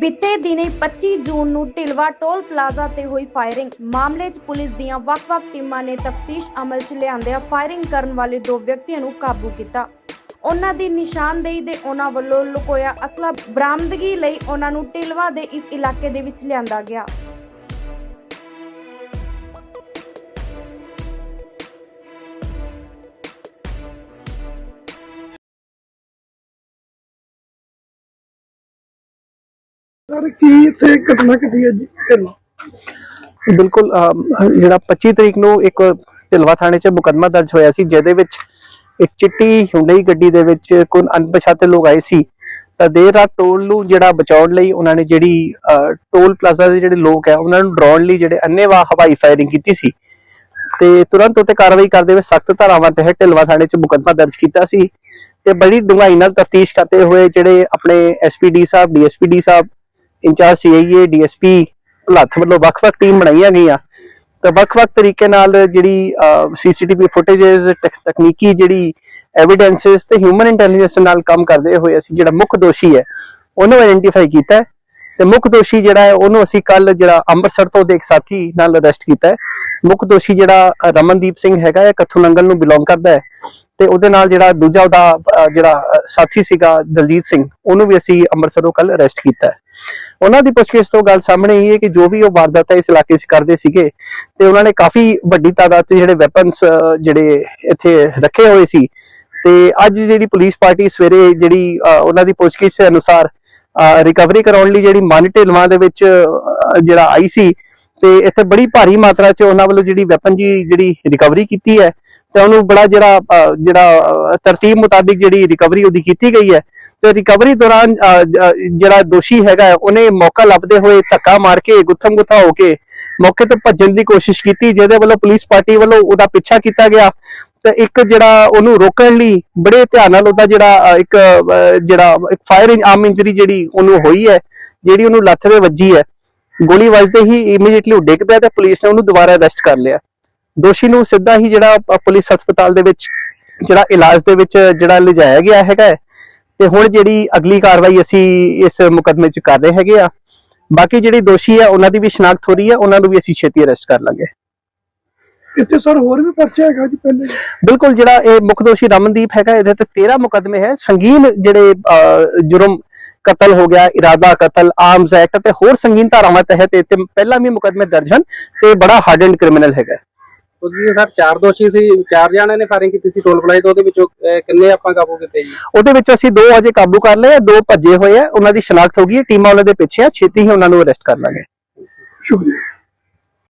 ਬੀਤੇ ਦਿਨੀ 25 ਜੂਨ ਨੂੰ ਢਿਲਵਾ ਟੋਲ ਪਲਾਜ਼ਾ ਤੇ ਹੋਈ ਫਾਇਰਿੰਗ। ਮਾਮਲੇ 'ਚ ਪੁਲਿਸ ਦੀਆਂ ਵੱਖ-ਵੱਖ ਟੀਮਾਂ ਨੇ ਤਫਤੀਸ਼ ਅਮਲ 'ਚ ਲਿਆਂਦਿਆਂ ਫਾਇਰਿੰਗ ਕਰਨ ਵਾਲੇ ਦੋ ਵਿਅਕਤੀਆਂ ਨੂੰ ਕਾਬੂ ਕੀਤਾ। ਉਹਨਾਂ ਦੀ ਨਿਸ਼ਾਨਦੇਹੀ ਦੇ ਉਹਨਾਂ ਵੱਲੋਂ ਲੁਕੋਇਆ ਅਸਲਾ ਬਰਾਮਦਗੀ ਲਈ ਉਹਨਾਂ ਨੂੰ ਢਿਲਵਾ ਦੇ ਇਸ ਇਲਾਕੇ ਦੇ ਵਿੱਚ ਲਿਆਂਦਾ ਗਿਆ। ਸਰ ਕੀ ਇੱਥੇ ਘਟਨਾ ਘਟੀ ਹੈ ਜੀ? ਘਟਨਾ। ਬਿਲਕੁਲ ਜਿਹੜਾ 25 ਤਰੀਕ ਨੂੰ ਇੱਕ ਢਿਲਵਾ ਥਾਣੇ 'ਚ ਮੁਕੱਦਮਾ ਦਰਜ ਹੋਇਆ ਸੀ, ਜਿਹਦੇ ਵਿੱਚ ਇੱਕ ਚਿੱਟੀ ਹੁੰਡਈ ਗੱਡੀ ਦੇ ਵਿੱਚ ਕੋਈ ਅਣਪਛਾਤੇ ਲੋਕ ਆਏ ਸੀ। ਤਾਂ ਦੇਰ ਰਾਤ ਟੋਲ ਨੂੰ ਜਿਹੜਾ ਬਚਾਉਣ ਲਈ ਉਹਨਾਂ ਨੇ ਜਿਹੜੀ ਟੋਲ ਪਲਾਜ਼ਾ ਦੇ ਜਿਹੜੇ ਲੋਕ ਆ, ਉਹਨਾਂ ਨੂੰ ਡਰਾਉਣ ਲਈ ਜਿਹੜੇ ਅੰਨੇਵਾਹ ਹਵਾਈ ਫਾਇਰਿੰਗ ਕੀਤੀ ਸੀ। ਤੇ ਤੁਰੰਤ ਉਤੇ ਕਾਰਵਾਈ ਕਰਦੇ ਹੋਏ ਸਖਤ ਧਾਰਾਵਾਂ ਤਹਿਤ ਢਿਲਵਾ ਥਾਣੇ 'ਚ ਮੁਕੱਦਮਾ ਦਰਜ ਕੀਤਾ ਸੀ। ਤੇ ਬੜੀ ਡੂੰਘਾਈ ਨਾਲ ਤਫਤੀਸ਼ ਕਰਦੇ ਹੋਏ ਜਿਹੜੇ ਆਪਣੇ SPD sahib DSPD sahib incharge CIA DSP Bholath ਵੱਲੋਂ ਵੱਖ-ਵੱਖ ਟੀਮ ਬਣਾਈਆਂ ਗਈਆਂ। ਤਾਂ ਵੱਖ-ਵੱਖ ਤਰੀਕੇ ਨਾਲ ਜਿਹੜੀ ਸੀਸੀਟੀਵੀ ਫੁਟੇजेस ਤਕਨੀਕੀ ਜਿਹੜੀ ਐਵੀਡੈਂਸਸ ਤੇ ਹਿਊਮਨ ਇੰਟੈਲੀਜੈਂਸ ਨਾਲ ਕੰਮ ਕਰਦੇ ਹੋਏ ਅਸੀਂ ਜਿਹੜਾ ਮੁੱਖ ਦੋਸ਼ੀ ਹੈ, ਉਹਨੂੰ ਆਇਡੈਂਟੀਫਾਈ ਕੀਤਾ ਤੇ ਮੁੱਖ ਦੋਸ਼ੀ ਜਿਹੜਾ ਹੈ, ਉਹਨੂੰ ਅਸੀਂ ਕੱਲ ਜਿਹੜਾ ਅੰਮ੍ਰਿਤਸਰ ਤੋਂ ਦੇ ਇੱਕ ਸਾਥੀ ਨਾਲ ਅਰੈਸਟ ਕੀਤਾ ਹੈ। ਮੁੱਖ ਦੋਸ਼ੀ ਜਿਹੜਾ ਰਮਨਦੀਪ ਸਿੰਘ ਹੈਗਾ ਹੈ ਕੱਥੂ ਨੰਗਲ ਨੂੰ ਬਿਲੋਂਗ ਕਰਦਾ ਹੈ। ਤੇ ਉਹਦੇ ਨਾਲ ਜਿਹੜਾ ਦੂਜਾ ਉਹਦਾ ਜਿਹੜਾ ਸਾਥੀ ਸੀਗਾ ਦਲਜੀਤ ਸਿੰਘ, ਉਹਨੂੰ ਵੀ ਅਸੀਂ ਅੰਮ੍ਰਿਤਸਰੋਂ ਕੱਲ ਅਰੈਸਟ ਕੀਤਾ ਹੈ। ਉਹਨਾਂ ਦੀ ਪੁੱਛਗਿੱਛ ਤੋਂ ਗੱਲ ਸਾਹਮਣੇ ਆਈ ਹੈ ਕਿ ਜੋ ਵੀ ਉਹ ਵਾਰਦਾਤਾਂ ਇਸ ਇਲਾਕੇ 'ਚ ਕਰਦੇ ਸੀਗੇ, ਤੇ ਉਹਨਾਂ ਨੇ ਕਾਫੀ ਵੱਡੀ ਤਾਦਾਦ 'ਚ ਜਿਹੜੇ ਵੈਪਨਸ ਜਿਹੜੇ ਇੱਥੇ ਰੱਖੇ ਹੋਏ ਸੀ। ਤੇ ਅੱਜ ਜਿਹੜੀ ਪੁਲਿਸ ਪਾਰਟੀ ਸਵੇਰੇ ਜਿਹੜੀ ਉਹਨਾਂ ਦੀ ਪੁੱਛਗਿੱਛ ਦੇ ਅਨੁਸਾਰ ਰਿਕਵਰੀ ਕਰਾਉਣ ਲਈ ਜਿਹੜੀ ਮਨ ਢਿਲਵਾਂ ਦੇ ਵਿੱਚ ਜਿਹੜਾ ਆਈ ਸੀ ਤੇ ਇੱਥੇ ਬੜੀ ਭਾਰੀ ਮਾਤਰਾ 'ਚ ਉਹਨਾਂ ਵੱਲੋਂ ਜਿਹੜੀ ਵੈਪਨ ਜੀ ਜਿਹੜੀ ਰਿਕਵਰੀ ਕੀਤੀ ਹੈ ਤੇ ਉਹਨੂੰ ਬੜਾ ਜਿਹੜਾ ਜਿਹੜਾ ਤਰਤੀਬ ਮੁਤਾਬਿਕ ਜਿਹੜੀ ਰਿਕਵਰੀ ਉਹਦੀ ਕੀਤੀ ਗਈ ਹੈ। ਤੇ ਰਿਕਵਰੀ ਦੌਰਾਨ ਅ, ਜਿਹੜਾ ਦੋਸ਼ੀ ਹੈਗਾ ਉਹਨੇ ਮੌਕਾ ਲੱਭਦੇ ਹੋਏ ਧੱਕਾ ਮਾਰ ਕੇ ਗੁੱਥਮ ਗੁੱਥਾ ਹੋ ਕੇ ਮੌਕੇ ਤੋਂ ਭੱਜਣ ਦੀ ਕੋਸ਼ਿਸ਼ ਕੀਤੀ ਜਿਹਦੇ ਵੱਲੋਂ ਪੁਲਿਸ ਪਾਰਟੀ ਵੱਲੋਂ ਉਹਦਾ ਪਿੱਛਾ ਕੀਤਾ ਗਿਆ। ਤੇ ਇੱਕ ਜਿਹੜਾ ਉਹਨੂੰ ਰੋਕਣ ਲਈ ਬੜੇ ਧਿਆਨ ਨਾਲ ਉਹਦਾ ਜਿਹੜਾ ਇੱਕ ਜਿਹੜਾ, ਇੱਕ ਫਾਇਰ ਆਰਮ ਇੰਜਰੀ ਜਿਹੜੀ ਉਹਨੂੰ ਹੋਈ ਹੈ, ਜਿਹੜੀ ਉਹਨੂੰ ਲੱਤ ਦੇ ਵੱਜੀ ਹੈ, ਗੋਲੀ ਵੱਜਦੇ ਹੀ ਇਮੀਡੀਏਟਲੀ ਉਹ ਡਿੱਗ ਪਿਆ ਤੇ ਪੁਲਿਸ ਨੇ ਉਹਨੂੰ ਦੁਬਾਰਾ ਅਰੈਸਟ ਕਰ ਲਿਆ। ਦੋਸ਼ੀ ਨੂੰ ਸਿੱਧਾ ਹੀ ਜਿਹੜਾ ਪੁਲਿਸ ਹਸਪਤਾਲ ਦੇ ਵਿੱਚ, ਜਿਹੜਾ ਇਲਾਜ ਦੇ ਵਿੱਚ ਜਿਹੜਾ ਲਿਜਾਇਆ ਗਿਆ ਹੈਗਾ ਹੈ, ਤੇ ਹੁਣ ਜਿਹੜੀ ਅਗਲੀ ਕਾਰਵਾਈ ਅਸੀਂ ਇਸ ਮੁਕਦਮੇ 'ਚ ਕਰ ਰਹੇ ਹੈਗੇ ਆ। ਬਾਕੀ ਜਿਹੜੀ ਦੋਸ਼ੀ ਹੈ, ਉਹਨਾਂ ਦੀ ਵੀ ਸ਼ਨਾਖਤ ਹੋ ਰਹੀ ਹੈ, ਉਹਨਾਂ ਨੂੰ ਵੀ ਅਸੀਂ ਛੇਤੀ ਅਰੈਸਟ ਕਰ ਲਾਂਗੇ। ਇੱਥੇ ਸਰ ਹੋਰ ਵੀ ਪਰਚਾ ਹੈਗਾ ਜੀ ਪਹਿਲੇ। ਬਿਲਕੁਲ ਜਿਹੜਾ ਇਹ ਮੁੱਖ ਦੋਸ਼ੀ ਰਮਨਦੀਪ ਹੈਗਾ ਇਹਦੇ ਤੇ 13 ਮੁਕਦਮੇ ਹੈ। ਸੰਗੀਨ ਜਿਹੜੇ ਜੁਰਮ ਕਤਲ ਹੋ ਗਿਆ ਇਰਾਦਾ ਕਤਲ ਆਰਮਸ ਐਕਟ ਤੇ ਹੋਰ ਸੰਗੀਨ ਧਾਰਾਵਾਂ ਤਹਿਤ ਇਹ ਤੇ ਪਹਿਲਾਂ ਵੀ ਮੁਕਦਮੇ ਦਰਜ ਹਨ ਤੇ ਬੜਾ ਹਾਰਡ ਐਂਡ ਕ੍ਰਿਮੀਨਲ ਹੈਗਾ। ਉਹਦੇ ਸਰ ਚਾਰ ਦੋਸ਼ੀ ਸੀ ਚਾਰ ਜਣਿਆਂ ਨੇ ਫਾਇਰਿੰਗ ਕੀਤੀ ਸੀ ਟੋਲ ਪਲਾਜ਼ਾ ਤੋਂ ਉਹਦੇ ਵਿੱਚੋਂ ਕਿੰਨੇ ਆਪਾਂ ਕਾਬੂ ਕੀਤੇ ਜੀ? ਉਹਦੇ ਵਿੱਚ ਅਸੀਂ ਦੋ ਅਜੇ ਕਾਬੂ ਕਰ ਲਏ ਆ, ਦੋ ਭੱਜੇ ਹੋਏ ਆ ਉਹਨਾਂ ਦੀ ਸ਼ਨਾਖਤ ਹੋ ਗਈ ਹੈ ਟੀਮਾਂ ਉਹਨਾਂ ਦੇ ਪਿੱਛੇ ਆ ਛੇਤੀ ਹੀ ਉਹਨਾਂ ਨੂੰ ਅਰੈਸਟ ਕਰ ਲਾਂਗੇ। ਸ਼ੁਕਰੀਆ।